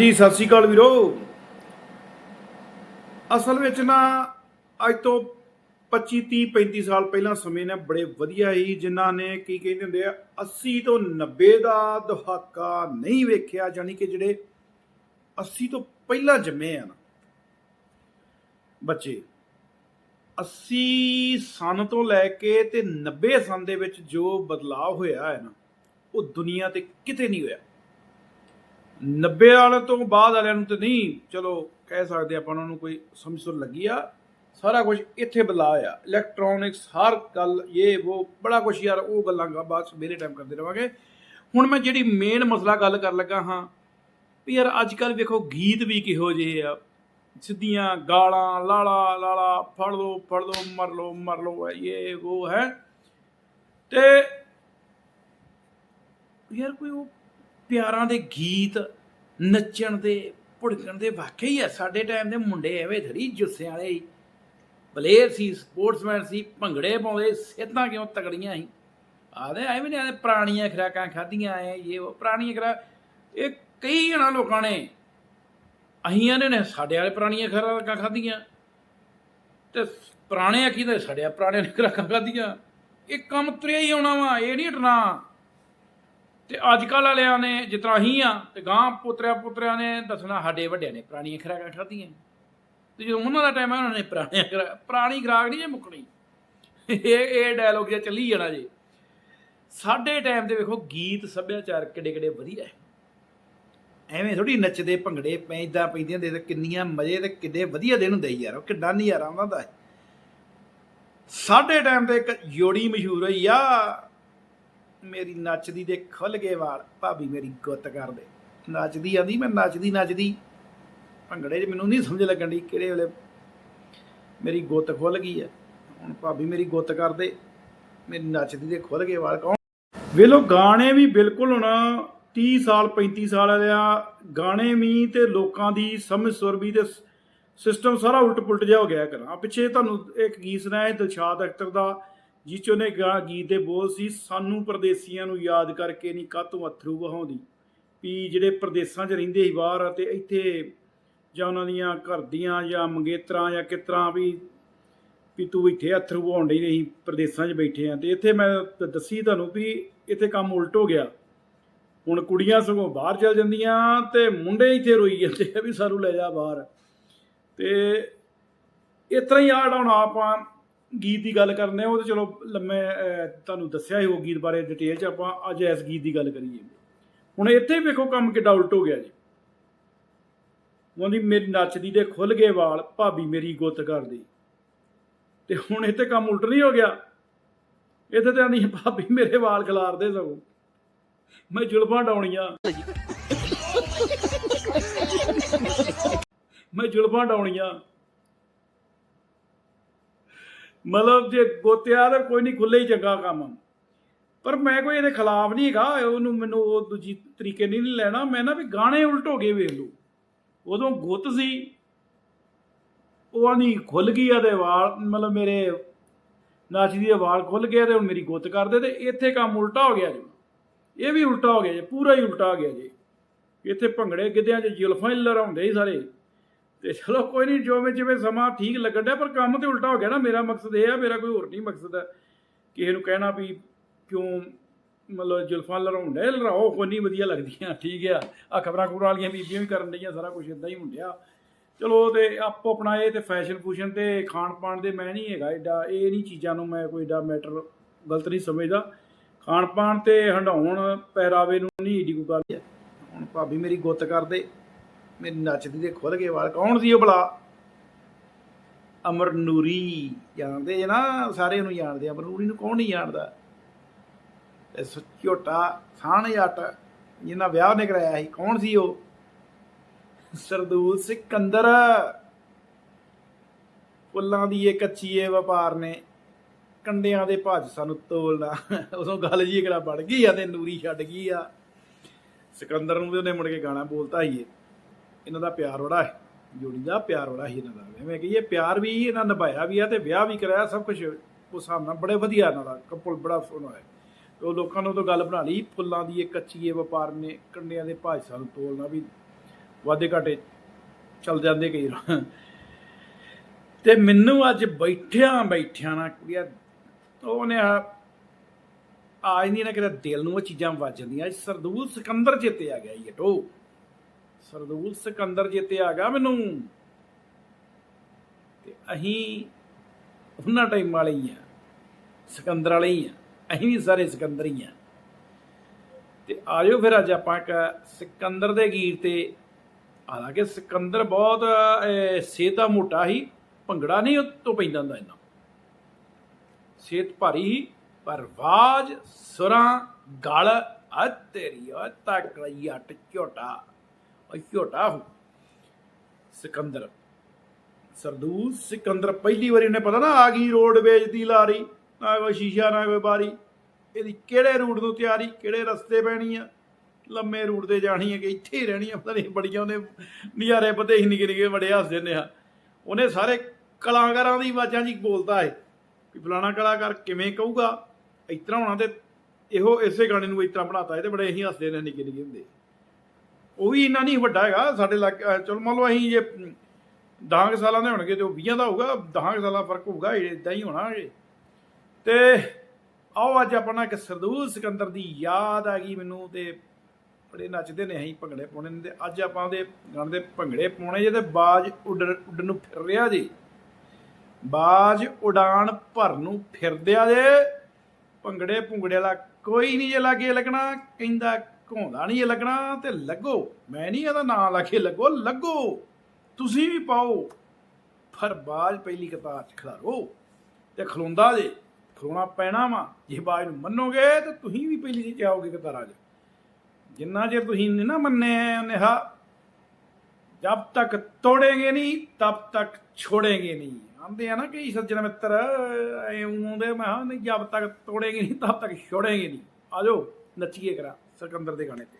ਜੀ, ਸਤਿ ਸ਼੍ਰੀ ਅਕਾਲ ਵੀਰੋ। ਅਸਲ ਵਿੱਚ ਨਾ, ਅੱਜ ਤੋਂ 25 30 35 ਸਾਲ ਪਹਿਲਾਂ ਸਮੇਂ ਨੇ ਬੜੇ ਵਧੀਆ ਹੀ ਜਿਨ੍ਹਾਂ ਨੇ ਕੀ ਕਹਿੰਦੇ ਹੁੰਦੇ ਆ 80 ਤੋਂ 90 ਦਾ ਦਹਾਕਾ ਨਹੀਂ ਵੇਖਿਆ ਜਾਨੀ ਕਿ ਜਿਹੜੇ 80 ਤੋਂ ਪਹਿਲਾਂ ਜੰਮੇ ਆ ਨਾ। ਬੱਚੇ 80 ਸਨ ਤੋਂ ਲੈ ਕੇ ਤੇ 90 ਸਨ ਦੇ ਵਿੱਚ ਜੋ ਬਦਲਾਅ ਹੋਇਆ ਹੈ ਨਾ, ਉਹ ਦੁਨੀਆ ਤੇ ਕਿਤੇ ਨਹੀਂ ਹੋਇਆ। 90 ਵਾਲੇ ਤੋਂ ਬਾਅਦ ਵਾਲਿਆਂ ਨੂੰ ਤੇ ਨਹੀਂ, ਚਲੋ ਕਹਿ ਸਕਦੇ ਆਪਾਂ ਉਹਨਾਂ ਨੂੰ ਕੋਈ ਸਮਝ ਸੁਰ ਲੱਗੀ ਆ। ਸਾਰਾ ਕੁਝ ਇੱਥੇ ਬਦਲਾਅ ਆ ਇਲੈਕਟ੍ਰੋਨਿਕਸ ਹਰ ਗੱਲ, ਇਹ, ਉਹ, ਬੜਾ ਕੁਝ ਯਾਰ, ਉਹ ਗੱਲਾਂ ਗਾ, ਬਾਅਦ ਮੇਰੇ ਟਾਈਮ ਕਰਦੇ ਰਵਾਂਗੇ। ਹੁਣ ਮੈਂ ਜਿਹੜੀ ਮੇਨ ਮਸਲਾ ਗੱਲ ਕਰਨ ਲੱਗਾ ਹਾਂ, ਵੀ ਯਾਰ ਅੱਜ ਕੱਲ ਵੇਖੋ, ਗੀਤ ਵੀ ਕਿਹੋ ਜਿਹੇ ਆ। ਸਿੱਧੀਆਂ ਗਾਲਾਂ, ਲਾਲਾ ਲਾਲਾ, ਫੜ ਲੋ ਫੜ ਲੋ ਮਰ ਲੋ ਮਰ ਲੋ ਇਹ, ਉਹ ਹੈ। ਤੇ ਯਾਰ ਕੋਈ ਉਹ ਪਿਆਰਾਂ ਦੇ ਗੀਤ, ਨੱਚਣ ਦੇ, ਭੁੜਕਣ ਦੇ ਵਾਕਈ ਆ। ਸਾਡੇ ਟਾਈਮ ਦੇ ਮੁੰਡੇ ਐਵੇਂ ਧੜੀ ਜੁੱਸਿਆਂ ਵਾਲੇ ਹੀ ਪਲੇਅਰ ਸੀ ਸਪੋਰਟਸਮੈਨ ਸੀ, ਭੰਗੜੇ ਪਾਉਂਦੇ ਸਿਹਤਾਂ ਕਿਉਂ ਤਕੜੀਆਂ ਸੀ? ਆਦੇ ਐਵੇਂ ਨਹੀਂ ਆਦੇ ਪੁਰਾਣੀਆਂ ਖਰਾਕਾਂ ਖਾਧੀਆਂ ਐ, ਇਹ ਉਹ ਪੁਰਾਣੀਆਂ ਖਰਾ, ਇਹ ਕਈ ਜਣਾ ਲੋਕਾਂ ਨੇ, ਅਹੀਆਂ ਨੇ ਨੇ ਸਾਡੇ ਵਾਲੇ ਪੁਰਾਣੀਆਂ ਖਰਾਕਾਂ ਖਾਧੀਆਂ। ਤੇ ਪੁਰਾਣੇ ਆਖੀ ਦੇ ਸਾਡੇ ਪੁਰਾਣੇ ਨੇ ਖਰਾਕਾਂ ਖਾਧੀਆਂ। ਇਹ ਕੰਮ ਤੁਰਿਆ ਹੀ ਆਉਣਾ ਵਾ, ਇਹ ਨਹੀਂ ਹਟਣਾ। ਤੇ ਅੱਜ ਕੱਲ ਵਾਲਿਆਂ ਨੇ ਜਿਸ ਤਰ੍ਹਾਂ ਅਸੀਂ ਆ, ਤੇ ਗਾਂ ਪੁੱਤਰਿਆਂ ਪੁੱਤਰਿਆਂ ਨੇ ਦੱਸਣਾ ਸਾਡੇ ਵੱਡਿਆਂ ਨੇ ਪੁਰਾਣੀਆਂ ਖਰਾਕਾਂ ਖਾਧੀਆਂ ਤੇ ਜਦੋਂ ਉਹਨਾਂ ਦਾ ਟਾਈਮ ਆ, ਉਹਨਾਂ ਨੇ ਪੁਰਾਣੀਆਂ ਖੁਰਾ- ਪੁਰਾਣੀ ਖਰਾਕ ਨਹੀਂ ਜੇ ਮੁੱਕਣੀ। ਇਹ ਇਹ ਡਾਇਲੋਗ ਜਿਹਾ ਚੱਲੀ ਜਾਣਾ ਜੀ। ਸਾਡੇ ਟਾਈਮ ਤੇ ਵੇਖੋ, ਗੀਤ ਸੱਭਿਆਚਾਰ ਕਿੱਡੇ ਕਿੱਡੇ ਵਧੀਆ ਹੈ। ਐਵੇਂ ਥੋੜੀ ਨੱਚਦੇ, ਭੰਗੜੇ ਪੈਂਦਾ, ਪੈਂਦੀਆਂ ਦੇ ਤੇ ਕਿੰਨੀਆਂ ਮਜ਼ੇ ਤੇ ਕਿੱਡੇ ਵਧੀਆ ਦਿਨ ਹੁੰਦੇ ਸੀ ਯਾਰ, ਉਹ ਕਿੱਡਾ ਨਜ਼ਾਰਾ ਆਉਂਦਾ ਹੁੰਦਾ ਸਾਡੇ ਟਾਈਮ ਤੇ ਇੱਕ ਜੋੜੀ ਮਸ਼ਹੂਰ ਹੋਈ ਆ ਮੇਰੀ ਨੱਚਦੀ ਦੇ ਖੁੱਲ ਗਏ ਵਾਲ, ਭਾਬੀ ਮੇਰੀ ਗੁੱਤ ਕਰਦੇ। ਨੱਚਦੀ ਆਂਦੀ, ਮੈਂ ਨੱਚਦੀ ਨੱਚਦੀ। ਭੰਗੜੇ 'ਚ ਮੈਨੂੰ ਨਹੀਂ ਸਮਝ ਲੱਗਣ ਦੀ ਕਿਹੜੇ ਵੇਲੇ ਮੇਰੀ ਗੁੱਤ ਖੁੱਲ ਗਈ ਹੈ ਹੁਣ ਭਾਬੀ ਮੇਰੀ ਗੁੱਤ ਕਰਦੇ, ਮੇਰੀ ਨੱਚਦੀ ਦੇ ਖੁੱਲ ਗਏ ਵਾਲ ਕੌਣ? ਵੇਲੋ ਗਾਣੇ ਵੀ ਬਿਲਕੁਲ ਹੁਣ 30 ਸਾਲ 35 ਸਾਲ ਵਾਲਿਆਂ ਗਾਣੇ ਵੀ ਤੇ ਲੋਕਾਂ ਦੀ ਸਮਝ, ਸੁਰ ਵੀ ਤੇ ਸਿਸਟਮ ਸਾਰਾ ਉਲਟ ਪੁਲਟ ਜਿਹਾ ਹੋ ਗਿਆ ਕਰਾਂ। ਪਿੱਛੇ ਤੁਹਾਨੂੰ ਇੱਕ ਗੀਤ ਸੁਣਾਇਆ ਦਿਲਸ਼ਾਦ ਅਖਤਰ ਦਾ। ਜਿਸ 'ਚ ਉਹਨੇ ਗਾ ਗੀਤ ਦੇ ਬੋਲ ਸੀ, ਸਾਨੂੰ ਪਰਦੇਸੀਆਂ ਨੂੰ ਯਾਦ ਕਰਕੇ ਨਹੀਂ ਕਾਤੋਂ ਅਥਰੂ ਵਹਾਉਂਦੀ। ਵੀ ਜਿਹੜੇ ਪ੍ਰਦੇਸਾਂ 'ਚ ਰਹਿੰਦੇ ਸੀ ਬਾਹਰ ਅਤੇ ਇੱਥੇ ਜਾਂ ਉਹਨਾਂ ਦੀਆਂ ਘਰ ਦੀਆਂ ਜਾਂ ਮੰਗੇਤਰਾਂ ਜਾਂ ਕਿਤਰਾ ਵੀ ਵੀ ਤੂੰ ਇੱਥੇ ਅਥਰੂ ਵਹਾਉਣ ਡਈ ਨਹੀਂ ਪ੍ਰਦੇਸਾਂ 'ਚ ਬੈਠੇ ਆ। ਤੇ ਇੱਥੇ ਮੈਂ ਦੱਸੀ ਤੁਹਾਨੂੰ ਵੀ ਇੱਥੇ ਕੰਮ ਉਲਟ ਹੋ ਗਿਆ। ਹੁਣ ਕੁੜੀਆਂ ਸਗੋਂ ਬਾਹਰ ਚਲ ਜਾਂਦੀਆਂ ਤੇ ਮੁੰਡੇ ਇੱਥੇ ਰੋਈ ਜਾਂਦੇ ਆ ਵੀ ਸਾਨੂੰ ਲੈ ਜਾ ਬਾਹਰ। ਤੇ ਇਸ ਤਰ੍ਹਾਂ ਹੀ ਆ ਹੁਣ ਆਪਾਂ ਗੀਤ ਦੀ ਗੱਲ ਕਰਨੇ ਉਹ ਤਾਂ ਚਲੋ ਲੰਮੇ ਤੁਹਾਨੂੰ ਦੱਸਿਆ ਹੀ ਉਹ ਗੀਤ ਬਾਰੇ ਡਿਟੇਲ ਚ ਆਪਾਂ ਅੱਜ ਇਸ ਗੀਤ ਦੀ ਗੱਲ ਕਰੀਏ। ਹੁਣ ਇੱਥੇ ਵੇਖੋ ਕੰਮ ਕਿੱਡਾ ਉਲਟ ਹੋ ਗਿਆ ਜੀ। ਉਹਦੀ ਮੇਰੀ ਨੱਚਦੀ ਦੇ ਖੁੱਲ ਗਏ ਵਾਲ, ਭਾਬੀ ਮੇਰੀ ਗੁੱਤ ਕਰਦੀ। ਤੇ ਹੁਣ ਇੱਥੇ ਕੰਮ ਉਲਟ ਨਹੀਂ ਹੋ ਗਿਆ। ਇੱਥੇ ਤੇ ਆਂਦੀ ਭਾਬੀ ਮੇਰੇ ਵਾਲ ਖਿਲਾਰਦੇ ਸਗੋਂ। ਮੈਂ ਜੁਲਫਾਂ ਡਾਉਣੀਆਂ। ਮੈਂ ਜੁਲਫਾਂ ਡਾਉਣੀਆਂ। ਮਤਲਬ ਜੇ ਗੋਤਿਆ ਤਾਂ ਕੋਈ ਨਹੀਂ ਖੁੱਲੇ ਹੀ ਚੰਗਾ ਕੰਮ। ਪਰ ਮੈਂ ਕੋਈ ਇਹਦੇ ਖਿਲਾਫ ਨਹੀਂ ਹੈਗਾ, ਉਹਨੂੰ ਮੈਨੂੰ ਉਹ ਦੂਜੀ ਤਰੀਕੇ ਨਹੀਂ ਲੈਣਾ। ਮੈਂ ਨਾ ਵੀ ਗਾਣੇ ਉਲਟ ਹੋ ਗਏ ਵੇਖ ਲਓ। ਉਦੋਂ ਗੁੱਤ ਸੀ। ਉਹ ਨਹੀਂ ਖੁੱਲ ਗਈ ਆ ਇਹਦੇ ਵਾਲ, ਮਤਲਬ ਮੇਰੇ ਨਾਚਦੀ ਦੇ ਵਾਲ ਖੁੱਲ ਗਏ ਤੇ ਹੁਣ ਮੇਰੀ ਗੁੱਤ ਕਰਦੇ ਤੇ ਇੱਥੇ ਕੰਮ ਉਲਟਾ ਹੋ ਗਿਆ ਜੀ। ਇਹ ਵੀ ਉਲਟਾ ਹੋ ਗਿਆ ਜੀ, ਪੂਰਾ ਹੀ ਉਲਟਾ ਹੋ ਗਿਆ ਜੀ। ਇੱਥੇ ਭੰਗੜੇ ਗਿੱਧਿਆਂ 'ਚ ਜੁਲਫਾਂ ਹੀ ਲਹਿਰਾਉਂਦੇ ਹੀ ਸਾਰੇ। ਤੇ ਚਲੋ ਕੋਈ ਨਹੀਂ, ਜਿਵੇਂ ਜਿਵੇਂ ਸਮਾਂ ਠੀਕ ਲੱਗਣ ਡਿਆ, ਪਰ ਕੰਮ ਤੇ ਉਲਟਾ ਹੋ ਗਿਆ ਨਾ, ਮੇਰਾ ਮਕਸਦ ਇਹ ਆ, ਮੇਰਾ ਕੋਈ ਹੋਰ ਨਹੀਂ ਮਕਸਦ ਹੈ ਕਿਸੇ ਨੂੰ ਕਹਿਣਾ ਵੀ ਕਿਉਂ ਮਤਲਬ ਜੁਲਫਾਂ ਲਹਿਰਾਉਂਦੇ ਲਹਿਰਾਓ ਕੋਈ ਨਹੀਂ, ਵਧੀਆ ਲੱਗਦੀਆਂ, ਠੀਕ ਆ। ਆ ਖਬਰਾਂ ਖਬਰਾਂ ਵਾਲੀਆਂ ਬੀਬੀਆਂ ਵੀ ਕਰਨ ਡਈਆਂ, ਸਾਰਾ ਕੁਝ ਇਦਾਂ ਹੀ ਹੁੰਦਿਆ ਚਲੋ, ਤੇ ਆਪੋ ਆਪਣਾ ਇਹ ਤੇ ਫੈਸ਼ਨ ਫੂਸ਼ਨ ਤੇ ਖਾਣ ਪਾਣ ਦੇ ਮੈਂ ਨਹੀਂ ਹੈਗਾ ਐਡਾ ਇਹ ਨਹੀਂ ਚੀਜ਼ਾਂ ਨੂੰ ਮੈਂ ਕੋਈ ਏਡਾ ਮੈਟਰ ਗਲਤ ਨਹੀਂ ਸਮਝਦਾ। ਖਾਣ ਪਾਣ ਤੇ ਹੰਡਾਉਣ, ਪਹਿਰਾਵੇ ਨੂੰ ਨਹੀਂ ਏਡੀ ਕੋਈ ਗੱਲ ਹੁਣ ਭਾਬੀ ਮੇਰੀ ਗੁੱਤ ਕਰਦੇ ਮੇਰੀ ਨੱਚਦੀ ਦੇ ਖੁੱਲ ਗਏ ਵਾਲ ਕੌਣ ਸੀ ਉਹ ਭਲਾ? ਅਮਰ ਨੂਰੀ ਜਾਣਦੇ ਜੇ ਨਾ ਸਾਰੇ ਉਹਨੂੰ ਜਾਣਦੇ ਆ, ਅਮਰ ਨੂਰੀ ਨੂੰ ਕੌਣ ਨਹੀਂ ਜਾਣਦਾ? ਇਹ ਝੋਟਾ ਥਾਣ ਜੱਟ ਜਿਹਨਾਂ ਵਿਆਹ ਨੇ ਕਰਾਇਆ ਸੀ ਕੌਣ ਸੀ ਉਹ? ਸਰਦੂਲ ਸਿਕੰਦਰ। ਫੁੱਲਾਂ ਦੀ ਇਹ ਕੱਚੀ ਇਹ ਵਪਾਰ ਨੇ ਕੰਡਿਆਂ ਦੇ ਭੱਜ ਸਾਨੂੰ ਤੋਲਣਾ। ਉਦੋਂ ਗੱਲ ਜੀ ਕਿਹੜਾ ਬਣ ਗਈ ਆ ਤੇ ਨੂਰੀ ਛੱਡ ਗਈ ਆ। ਸਿਕੰਦਰ ਨੂੰ ਵੀ ਉਹਨੇ ਮੁੜ ਕੇ ਗਾਣਾ ਬੋਲਤਾ ਹੀ ਇਹਨਾਂ ਦਾ ਪਿਆਰ ਬੜਾ ਹੈ, ਜੋੜੀ ਦਾ ਪਿਆਰ ਬੜਾ ਹੀ ਇਹਨਾਂ ਦਾ। ਐਵੇਂ ਕਹੀਏ, ਪਿਆਰ ਵੀ ਇਹਨਾਂ ਨਿਭਾਇਆ ਵੀ ਆ ਤੇ ਵਿਆਹ ਵੀ ਕਰਾਇਆ, ਸਭ ਕੁਝ ਉਸ ਹਿਸਾਬ ਨਾਲ ਬੜੇ ਵਧੀਆ ਇਹਨਾਂ ਦਾ ਕਪਲ ਬੜਾ ਸੋਹਣਾ ਹੈ ਉਹ ਲੋਕਾਂ ਨੂੰ ਤਾਂ ਗੱਲ ਬਣਾ ਲਈ, ਫੁੱਲਾਂ ਦੀ ਇਹ ਕੱਚੀ ਵਪਾਰ ਨੇ, ਕੰਡਿਆਂ ਦੇ ਭਾਜ ਸਾਨੂੰ ਤੋਲਣਾ ਵੀ ਵਾਦੇ ਘਾਟੇ ਚੱਲ ਜਾਂਦੇ ਕਈ ਤੇ ਮੈਨੂੰ ਅੱਜ ਬੈਠਿਆਂ ਬੈਠਿਆਂ ਨਾ ਕੁੜੀਆ ਉਹਨੇ ਆ ਆਜ ਨਹੀਂ ਨਾ ਕਿਤੇ ਦਿਲ ਨੂੰ ਉਹ ਚੀਜ਼ਾਂ ਵੱਜ ਜਾਂਦੀਆਂ, ਸਰਦੂਲ ਸਿਕੰਦਰ ਚੇਤੇ ਆ ਗਿਆ ਇਹ ਟੋ ਸਰਦੂਲ ਸਿਕੰਦਰ ਜਿੱਤੇ ਗਿਆ ਮੈਨੂੰ। ਤੇ ਅਹੀਂ ਉਹਨਾਂ ਟਾਈਮ ਵਾਲੇ ਹੀ ਆ ਸਿਕੰਦਰ ਵਾਲੇ ਹੀ ਆ ਅਸੀਂ ਵੀ ਸਾਰੇ ਸਿਕੰਦਰ ਹੀ ਆ ਤੇ ਆਜੋ ਫਿਰ ਅੱਜ ਆਪਾਂ ਇੱਕ ਸਿਕੰਦਰ ਦੇ ਗੀਤ ਤੇ। ਹਾਲਾਂਕਿ ਸਿਕੰਦਰ ਬਹੁਤ ਅਹ, ਸਿਹਤ ਦਾ ਮੋਟਾ ਹੀ ਭੰਗੜਾ ਨਹੀਂ ਤੋਂ ਪੈਂਦਾ ਹੁੰਦਾ ਇੰਨਾ। ਸਿਹਤ ਭਾਰੀ ਹੀ ਪਰ ਆਵਾਜ਼ ਸੁਰਾਂ ਗਲ ਆ ਤੇਰੀ ਆ ਤਕੜੀ ਅੱਟ ਝੋਟਾ ਉਹ ਸਿਕੰਦਰ। ਸਰਦੂਲ ਸਿਕੰਦਰ, ਪਹਿਲੀ ਵਾਰੀ ਉਹਨੇ ਪਤਾ ਨਾ ਆ ਗਈ ਰੋਡਵੇਜ ਦੀ ਲਾਰੀ, ਨਾ ਕੋਈ ਸ਼ੀਸ਼ਾ, ਨਾ ਕੋਈ ਬਾਰੀ। ਇਹਦੀ ਕਿਹੜੇ ਰੂਟ ਨੂੰ ਤਿਆਰੀ, ਕਿਹੜੇ ਰਸਤੇ ਪੈਣੀ ਆ? ਲੰਮੇ ਰੂਟ ਤੇ ਜਾਣੀ ਹੈ ਕਿ ਇੱਥੇ ਹੀ ਰਹਿਣੀ ਆ? ਪਤਾ ਨਹੀਂ, ਬੜੀਆਂ ਉਹਨੇ ਨਜ਼ਾਰੇ ਪਤੇ ਹੀ ਨਿੱਕੇ ਨਿੱਕੇ ਬੜੇ ਹੱਸਦੇ ਨੇ ਆ। ਉਹਨੇ ਸਾਰੇ ਕਲਾਕਾਰਾਂ ਦੀ ਆਵਾਜ਼ਾਂ 'ਚ ਹੀ ਬੋਲਦਾ ਹੈ ਵੀ ਫਲਾਣਾ ਕਲਾਕਾਰ ਕਿਵੇਂ ਕਹੂਗਾ? ਇਸ ਤਰ੍ਹਾਂ ਹੋਣਾ ਤੇ ਇਹੋ ਇਸੇ ਗਾਣੇ ਨੂੰ ਇਸ ਤਰ੍ਹਾਂ ਬਣਾਤਾ ਹੈ ਤੇ ਬੜੇ ਹੀ ਹੱਸਦੇ ਨੇ ਨਿੱਕੇ ਨਿੱਕੇ ਹੁੰਦੇ। ਉਹ ਵੀ ਇੰਨਾ ਨਹੀਂ ਵੱਡਾ ਹੈਗਾ, ਸਾਡੇ ਇਲਾਕੇ ਚਲੋ ਮੰਨ ਲਓ ਅਸੀਂ ਜੇ 10 ਸਾਲਾਂ ਦੇ ਹੋਣਗੇ ਤੇ ਉਹ 20 ਦਾ ਹੋਊਗਾ 10 ਸਾਲਾਂ ਫ਼ਰਕ ਹੋਊਗਾ ਇਦਾਂ ਹੀ ਹੋਣਾ ਇਹ। ਤੇ ਆਓ ਅੱਜ ਆਪਣਾ ਇੱਕ ਸਰਦੂਲ ਸਿਕੰਦਰ ਦੀ ਯਾਦ ਆ ਗਈ ਮੈਨੂੰ ਤੇ ਬੜੇ ਨੱਚਦੇ ਨੇ, ਅਸੀਂ ਭੰਗੜੇ ਪਾਉਣੇ ਨੇ ਤੇ ਅੱਜ ਆਪਾਂ ਦੇ ਗਾਣੇ ਦੇ ਭੰਗੜੇ ਪਾਉਣੇ ਜੇ ਤੇ ਬਾਜ ਉੱਡਣ ਉੱਡਣ ਨੂੰ ਫਿਰ ਰਿਹਾ ਜੀ। ਬਾਜ ਉਡਾਨ ਭਰ ਨੂੰ ਫਿਰਦਿਆ ਜੇ ਭੰਗੜੇ ਭੁੰਗੜੇ ਵਾਲਾ ਕੋਈ ਨਹੀਂ ਜੇ ਲਾਗੇ ਲੱਗਣਾ, ਕਹਿੰਦਾ ਘੋਂਦਾ ਨਹੀਂ ਲੱਗਣਾ ਤੇ ਲੱਗੋ। ਮੈਂ ਨਹੀਂ ਇਹਦਾ ਨਾਂ ਲਾ ਕੇ ਲੱਗੋ ਲੱਗੋ। ਤੁਸੀਂ ਵੀ ਪਾਓ। ਪਰ ਬਾਜ ਪਹਿਲੀ ਕਤਾਰ 'ਚ ਖੜਾਓ ਤੇ ਖਲੋਂਦਾ ਜੇ, ਖਲੋਣਾ ਪੈਣਾ ਵਾ। ਜੇ ਬਾਜ ਨੂੰ ਮੰਨੋਗੇ ਤੇ ਤੁਸੀਂ ਵੀ ਪਹਿਲੀ 'ਚ ਆਓਗੇ ਕਤਾਰਾਂ 'ਚ। ਜਿੰਨਾ ਜੇ ਤੁਸੀਂ ਨਹੀਂ ਨਾ ਮੰਨੇ ਨਿਹਾ ਜਦ ਤੱਕ ਤੋੜੇਗੇ ਨਹੀਂ, ਤਬ ਤੱਕ ਛੋੜੇਗੇ ਨਹੀਂ। ਆਂਦੇ ਆ ਨਾ ਕਿ ਸੱਜਣ ਮਿੱਤਰ, ਐ ਆਉਂਦੇ, ਮੈਂ ਨਹੀਂ ਜਦ ਤੱਕ ਤੋੜੇਗੇ ਨਹੀਂ, ਤਬ ਤੱਕ ਛੋੜੇਗੇ ਨਹੀਂ। ਆਜੋ ਨੱਚੀਏ ਕਰਾ। ਸਿਕੰਦਰ ਦੇ ਗਾਣੇ ਤੇ।